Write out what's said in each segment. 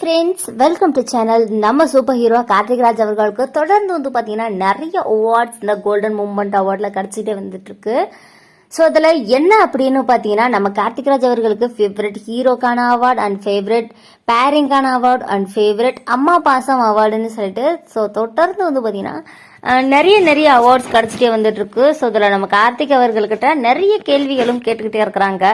Welcome to channel நம்ம super hero Karthik Raj அவர்களுக்கு தொடர்ந்து வந்து பார்த்தீங்கன்னா நிறைய அவார்ட்ஸ் இந்த கோல்டன் மூமெண்ட் அவார்டில் கிடச்சிட்டே வந்துட்டுருக்கு. ஸோ அதில் என்ன அப்படின்னு பார்த்தீங்கன்னா நம்ம கார்த்திக் ராஜ் அவர்களுக்கு ஃபேவரட் ஹீரோக்கான அவார்ட் அண்ட் ஃபேவரட் பேரிங்கான அவார்ட் அண்ட் ஃபேவரட் அம்மா பாசம் அவார்டுன்னு சொல்லிட்டு ஸோ தொடர்ந்து வந்து பார்த்தீங்கன்னா நிறைய நிறைய அவார்ட்ஸ் கிடச்சிட்டே வந்துட்டு இருக்கு ஸோ இதில் நம்ம கார்த்திக் அவர்கள்கிட்ட நிறைய கேள்விகளும் கேட்டுக்கிட்டே இருக்கிறாங்க.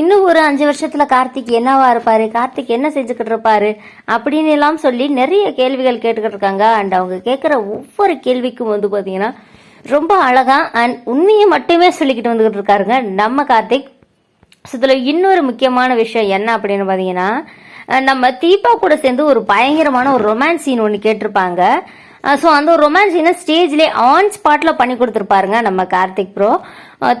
இன்னும் ஒரு அஞ்சு வருஷத்துல கார்த்திக் என்னவா இருப்பாரு? கார்த்திக் என்ன செஞ்சுக்கிட்டு இருப்பாரு? அப்படின்னு எல்லாம் சொல்லி நிறைய கேள்விகள் கேட்டுக்கிட்டு இருக்காங்க. அண்ட் அவங்க கேட்குற ஒவ்வொரு கேள்விக்கும் வந்து பார்த்தீங்கன்னா ரொம்ப அழகா அண்ட் உண்மையை மட்டுமே சொல்லிக்கிட்டு வந்துகிட்டு இருக்காருங்க நம்ம கார்த்திக். ஸோ இதில் இன்னொரு முக்கியமான விஷயம் என்ன அப்படின்னு பார்த்தீங்கன்னா நம்ம தீபா கூட சேர்ந்து ஒரு பயங்கரமான ஒரு ரொமான்ஸ் சீன் ஒன்று கேட்டிருப்பாங்க. ஸோ அந்த ஒரு ரொமான்ஸ் சீனை ஸ்டேஜ்லேயே ஆன் ஸ்பாட்டில் பண்ணி கொடுத்துருப்பாருங்க நம்ம கார்த்திக் ப்ரோ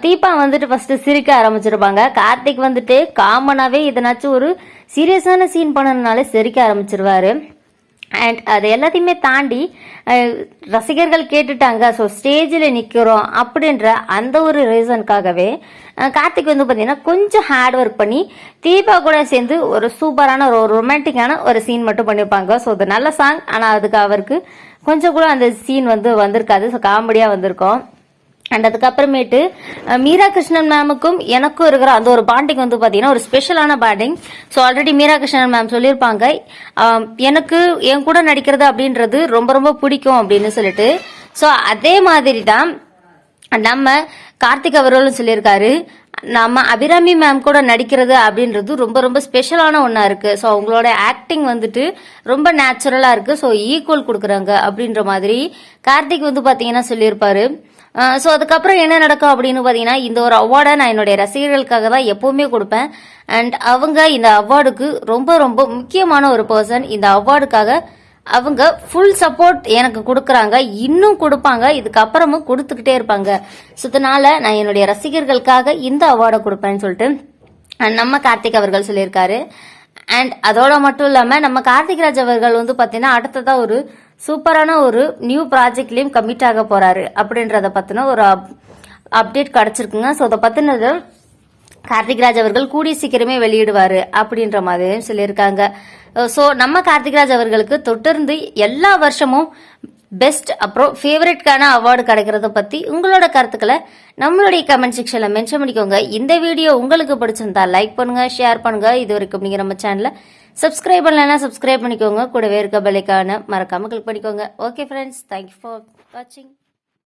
தீபா வந்துட்டு ஃபஸ்ட்டு சிரிக்க ஆரம்பிச்சிருப்பாங்க. கார்த்திக் வந்துட்டு காமனாகவே இதனாச்சும் ஒரு சீரியஸான சீன் பண்ணணுனாலே சிரிக்க ஆரம்பிச்சிருவாரு. அண்ட் அது எல்லாத்தையுமே தாண்டி ரசிகர்கள் கேட்டுட்டாங்க ஸோ ஸ்டேஜில் நிற்கிறோம் அப்படின்ற அந்த ஒரு ரீசனுக்காகவே கார்த்திக் வந்து பார்த்தீங்கன்னா கொஞ்சம் ஹார்ட் ஒர்க் பண்ணி தீபா கூட சேர்ந்து ஒரு சூப்பரான ஒரு ரொமான்டிக்கான ஒரு சீன் மட்டும் பண்ணியிருப்பாங்க ஸோ அது நல்ல சாங் ஆனால் அதுக்கு அவருக்கு கொஞ்சம் கூட அந்த சீன் வந்து வந்திருக்காது. ஸோ காமெடியாக வந்திருக்கும். அண்ட் அதுக்கப்புறமேட்டு மீரா கிருஷ்ணன் மேமுக்கும் எனக்கும் இருக்கிற அந்த ஒரு பாண்டிங் வந்து பார்த்தீங்கன்னா ஒரு ஸ்பெஷலான bonding so already Meera Krishnan ma'am சொல்லியிருப்பாங்க எனக்கு என் கூட நடிக்கிறது அப்படின்றது ரொம்ப ரொம்ப பிடிக்கும் அப்படின்னு சொல்லிட்டு. ஸோ அதே மாதிரி தான் நம்ம கார்த்திக் அவர்களும் சொல்லியிருக்காரு. நம்ம அபிராமி மேம் கூட நடிக்கிறது அப்படின்றது ரொம்ப ரொம்ப ஸ்பெஷலான ஒன்றா இருக்குது ஸோ அவங்களோட ஆக்டிங் வந்துட்டு ரொம்ப நேச்சுரலாக இருக்குது ஸோ ஈக்குவல் கொடுக்குறாங்க அப்படின்ற மாதிரி கார்த்திக் வந்து பார்த்தீங்கன்னா சொல்லியிருப்பாரு. ஸோ அதுக்கப்புறம் என்ன நடக்கும் அப்படின்னு பார்த்தீங்கன்னா இந்த ஒரு அவார்டை நான் என்னுடைய ரசிகர்களுக்காக தான் எப்போவுமே கொடுப்பேன். அண்ட் அவங்க இந்த அவார்டுக்கு ரொம்ப ரொம்ப முக்கியமான ஒரு பர்சன் இந்த அவார்டுக்காக அவங்க ஃபுல் சப்போர்ட் எனக்கு கொடுக்குறாங்க. இன்னும் கொடுப்பாங்க. இதுக்கப்புறமும் கொடுத்துக்கிட்டே இருப்பாங்க. ஸோ இதனால நான் என்னுடைய ரசிகர்களுக்காக இந்த அவார்டை கொடுப்பேன்னு சொல்லிட்டு அண்ட் நம்ம கார்த்திக் அவர்கள் சொல்லியிருக்காரு. அண்ட் அதோட மட்டும் இல்லாமல் நம்ம கார்த்திக் ராஜ் அவர்கள் வந்து பார்த்தீங்கன்னா அடுத்ததாக ஒரு சூப்பரான ஒரு நியூ ப்ராஜெக்ட்லேயும் கமிட் ஆக போகிறாரு அப்படின்றத பற்றின ஒரு அப்டேட் கிடச்சிருக்குங்க. ஸோ அதை பற்றினது கார்த்திக் ராஜ் அவர்கள் கூடிய சீக்கிரமே வெளியிடுவார் அப்படின்ற மாதிரியும் சொல்லியிருக்காங்க. ஸோ நம்ம கார்த்திக் ராஜ் அவர்களுக்கு தொட்டிருந்து எல்லா வருஷமும் பெஸ்ட் அப்புறம் ஃபேவரட்கான அவார்டு கிடைக்கிறத பற்றி உங்களோட கருத்துக்களை நம்மளுடைய கமெண்ட் செக்ஷனில் மென்ஷன் பண்ணிக்கோங்க. இந்த வீடியோ உங்களுக்கு பிடிச்சிருந்தா லைக் பண்ணுங்கள் ஷேர் பண்ணுங்கள் இது வரைக்கும் நீங்கள் நம்ம சேனலை சப்ஸ்கிரைப் பண்ணலன்னா சப்ஸ்கிரைப் பண்ணிக்கோங்க. கூடவே இருக்க பெல்லைக்கான மறக்காமல் கிளிக் பண்ணிக்கோங்க. ஓகே ஃப்ரெண்ட்ஸ் தேங்க்யூ ஃபார் வாட்சிங்